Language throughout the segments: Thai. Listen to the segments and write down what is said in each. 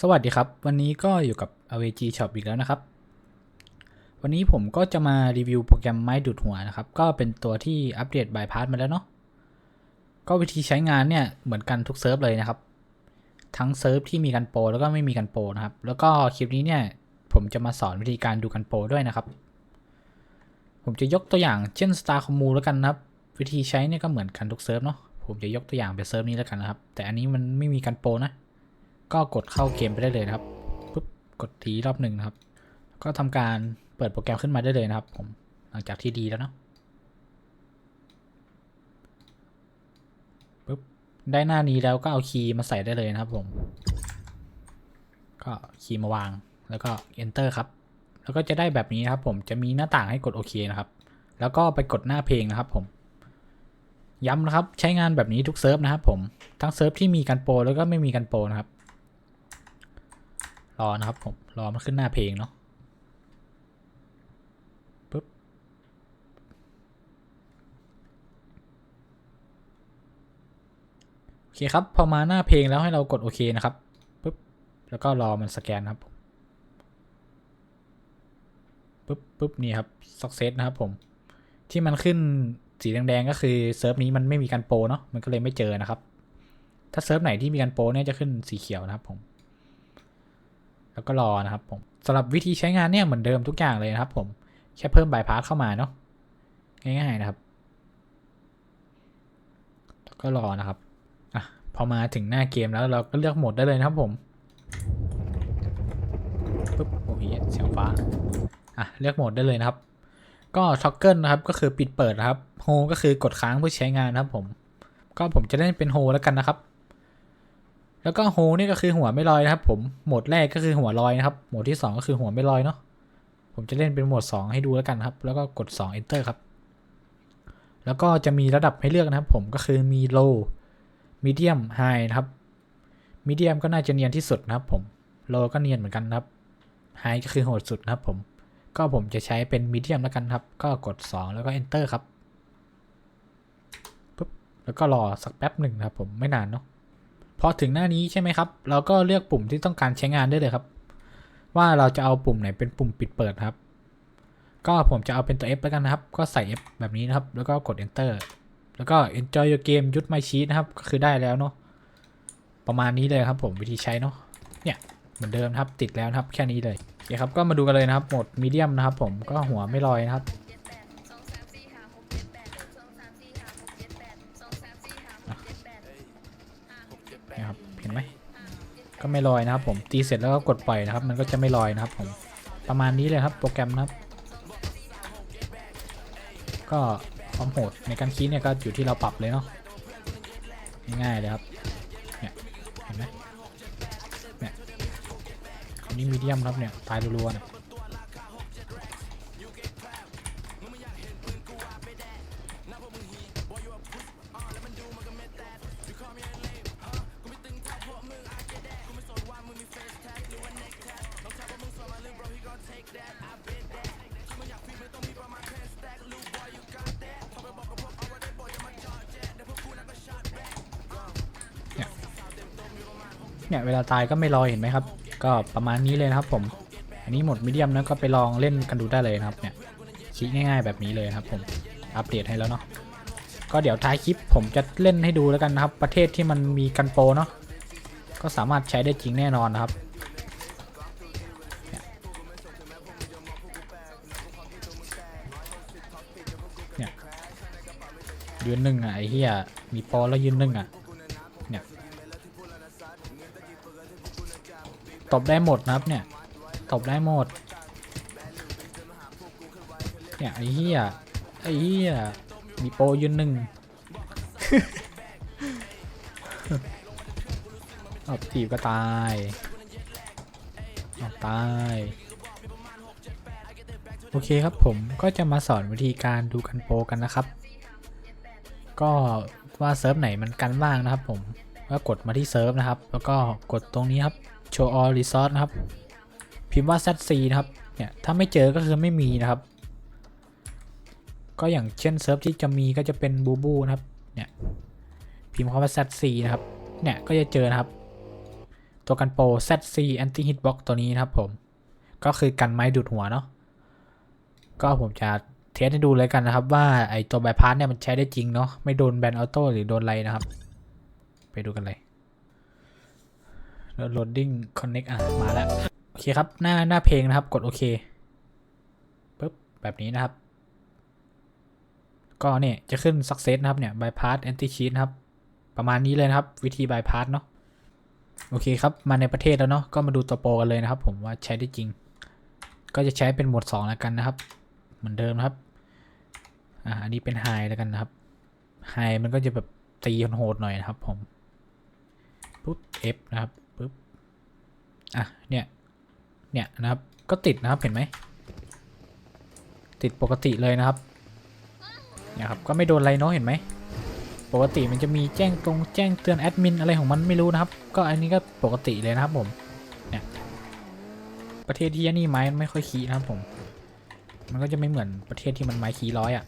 สวัสดีครับ วันนี้ก็อยู่กับ AVG Shop อีกแล้วนะครับ วันนี้ผมก็จะมารีวิวโปรแกรมไม้ดูดหัวนะครับ ก็เป็นตัวที่อัปเดตบายพาสมาแล้วเนาะก็วิธีใช้งานเนี่ยเหมือนกันทุกเซิร์ฟเลยนะครับ ทั้งเซิร์ฟที่มีกันโปรแล้วก็ไม่มีกันโปรนะครับ แล้วก็คลิปนี้เนี่ยผมจะมาสอนวิธีการดูกันโปรด้วยนะครับ ผมจะยกตัวอย่างเช่น Star c o m m u แล้วกันนะครับ วิธีใช้เนี่ยก็เหมือนกันทุกเซิร์ฟเนาะผมจะยกตัวอย่างเป็นเซิร์ฟนี้แล้วกันนะครับ แต่อันนี้มันไม่มีกันโปรนะ ก็กดเข้าเกมไปได้เลยนะครับปุ๊บกดทีรอบหนึ่งนะครับ ก็ทำการเปิดโปรแกรมขึ้นมาได้เลยนะครับ ผมหลังจากที่ดีแล้วเนาะปุ๊บได้หน้านี้แล้วก็เอาคีย์มาใส่ได้เลยนะครับ ผม ก็คีย์มาวางแล้วก็ enter ครับ แล้วก็จะได้แบบนี้นะครับ ผมจะมีหน้าต่างให้กดโอเคนะครับ แล้วก็ไปกดหน้าเพลงนะครับ ผมย้ำนะครับ ใช้งานแบบนี้ทุกเซิร์ฟนะครับผมทั้งเซิร์ฟที่มีกันโปรแล้วก็ไม่มีกันโปรนะครับ รอนะครับผม รอมันขึ้นหน้าเพลงเนาะปุ๊บ โอเคครับ พอมาหน้าเพลงแล้วให้เรากดโอเคนะครับปุ๊บ แล้วก็รอมันสแกนครับปุ๊บปุ๊บนี่ครับ success นะครับผม ที่มันขึ้นสีแดงๆก็คือเซิร์ฟนี้มันไม่มีการโปรเนาะมันก็เลยไม่เจอนะครับ ถ้าเซิร์ฟไหนที่มีการโปรเนี่ยจะขึ้นสีเขียวนะครับผม แล้วก็รอนะครับผมสำหรับวิธีใช้งานเนี่ยเหมือนเดิมทุกอย่างเลยนะครับผมแค่เพิ่มบายพาสเข้ามาเนาะง่าย ๆนะครับ แล้วก็รอนะครับอะพอมาถึงหน้าเกมแล้วเราก็เลือกโหมดได้เลยนะครับผมปุ๊บโอ้ยเสียงฟ้าอะเลือกโหมดได้เลยนะครับ ก็ท็อกเกิลนะครับก็คือปิดเปิดนะครับโฮก็คือกดค้างเพื่อใช้งานนะครับผม ก็ผมจะเล่นเป็นโฮแล้วกันนะครับ แล้วก็โฮนี่ก็คือหัวไม่ลอยนะครับ ผมโหมดแรกก็คือหัวลอยนะครับโหมดที่ 2 ก็คือหัวไม่ลอยเนาะผมจะเล่นเป็นโหมด 2 ให้ดูแล้วกันครับ แล้วก็กด 2 enter ครับ แล้วก็จะมีระดับให้เลือกนะครับ ผมก็คือมี low medium high นะครับ medium ก็น่าจะเนียนที่สุดนะครับ ผม low ก็เนียนเหมือนกันนะครับ high ก็คือโหดสุดนะครับ ผม ก็ผมจะใช้เป็น medium แล้วกันครับ ก็กด 2 แล้วก็ enter ครับปุ๊บแล้วก็รอสักแป๊บหนึ่งนะครับ ผมไม่นานเนาะ อถึงหน้านี้ใช่ไหมครับ เราก็เลือกปุ่มที่ต้องการใช้งานได้เลยครับ ว่าเราจะเอาปุ่มไหนเป็นปุ่มปิดเปิดครับ ก็ผมจะเอาเป็นตัว F แล้วกันนะครับ ก็ใส่ F แบบนี้นะครับ แล้วก็กด enter แล้วก็ enjoy your game ยุด my sheet นะครับ ก็คือได้แล้วเนาะ ประมาณนี้เลยครับผมวิธีใช้เนาะ เนี่ยเหมือนเดิมครับติดแล้วครับแค่นี้เลยโอเคครับก็มาดูกันเลยนะครับโหมดมีเดียมนะครับผมก็หัวไม่ลอยนะครับ ก็ไม่ลอยนะครับผมตีเสร็จแล้วก็กดปล่อยนะครับ มันก็จะไม่ลอยนะครับผมประมาณนี้เลยครับโปรแกรมนะครับ ก็ความโหดในการคีย์เนี่ยก็อยู่ที่เราปรับเลยเนาะง่ายๆเลยครับเนี่ยเห็นไหมเนี่ยอันนี้มีเดียมครับเนี่ยตายรัวๆเนี่ย เนี่ยเวลาตายก็ไม่ลอยเห็นไหมครับ ก็ประมาณนี้เลยนะครับผม อันนี้หมดมีเดียมนะก็ไปลองเล่นกันดูได้เลยนะครับเนี่ยคีย์ง่ายๆแบบนี้เลยครับผมอัปเดตให้แล้วเนาะก็เดี๋ยวท้ายคลิปผมจะเล่นให้ดูแล้วกันนะครับ ประเทศที่มันมีกันโปรเนาะก็สามารถใช้ได้จริงแน่นอนนะครับเนี่ยยืนหนึ่งอะไอ้เหี้ยมีปรแล้วยืนหนึ่งอะ ตบได้หมดนะครับเนี่ย ตบได้หมด เนี่ยไอ้เหี้ย ไอ้เหี้ย มีโปรยืนหนึ่งเอาถีบก็ตายเอาตาย โอเคครับผมก็จะมาสอนวิธีการดูกันโปรกันนะครับ ก็ว่าเซิร์ฟไหนมันกันบ้างนะครับผม ก็กดมาที่เซิร์ฟนะครับ แล้วก็กดตรงนี้ครับ show all resource นะครับ พิมพ์ว่า zc นะครับ เนี่ย ถ้าไม่เจอก็คือไม่มีนะครับ ก็อย่างเช่นเซิร์ฟที่จะมีก็จะเป็นบูบูนะครับ เนี่ย พิมพ์คำว่า zc นะครับ เนี่ย ก็จะเจอนะครับ ตัวกันโปร ZC Anti Hitbox ตัวนี้นะครับผม ก็คือกันไม้ดูดหัวเนาะ ก็ผมจะเทสให้ดูเลยกันนะครับว่าไอตัวบายพาสเนี่ยมันใช้ได้จริงเนาะ ไม่โดนแบนออโต้หรือโดนอะไรนะครับ ไปดูกันเลยแล้ว loading connect อะ มาแล้ว โอเคครับ หน้าหน้าเพลงนะครับ กดโอเคปุ๊บ แบบนี้นะครับ ก็เนี่ย จะขึ้น success นะครับเนี่ย bypass anti cheat นะครับ ประมาณนี้เลยนะครับ วิธี bypass เนาะโอเคครับ มาในประเทศแล้วเนาะก็มาดูตัวโปรกันเลยนะครับ ผมว่าใช้ได้จริง ก็จะใช้เป็นหมวด2แล้วกันนะครับ เหมือนเดิมครับอ่าอันนี้เป็นไฮแล้วกันนะครับไฮมันก็จะแบบตีโหดหน่อยนะครับผม ปุ๊บ F นะครับปุ๊บอะเนี่ยเนี่ยนะครับก็ติดนะครับเห็นไหมติดปกติเลยนะครับเนี่ยครับก็ไม่โดนอะไรเนาะเห็นไหมปกติมันจะมีแจ้งตรงแจ้งเตือนแอดมินอะไรของมันไม่รู้นะครับ ก็อันนี้ก็ปกติเลยนะครับผมเนี่ยประเทศที่นี่ไม้ไม่ค่อยขี้นะครับผม มันก็จะไม่เหมือนประเทศที่มันไม้ขี้ร้อยอะ่ะ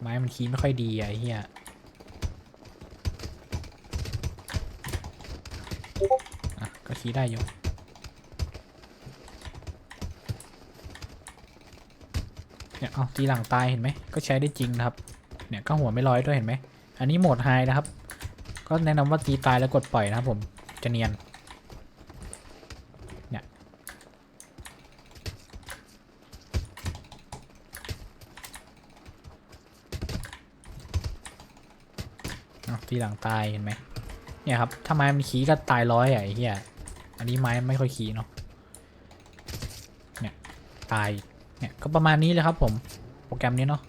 ไม้มันขี้ไม่ค่อยดีอะไอ้เหี้ย อะก็ขี้ได้อยู่เนี่ยเอาตีหลังตายเห็นไหมก็ใช้ได้จริงนะครับ เนี่ยก็หัวไม่ร้อยด้วยเห็นไหม อันนี้โหมดไฮนะครับ ก็แนะนำว่าตีตายแล้วกดปล่อยนะครับผมจะเนียน เนี่ยเอาตีหลังตายเห็นไหม เนี่ยครับ ถ้าไม้มันขี้ก็ตายร้อยอะไอ้เหี้ย อันนี้ไม้ไม่ค่อยขี้เนาะ เนี่ย ตาย เนี่ย ก็ประมาณนี้เลยครับผม โปรแกรมนี้เนาะ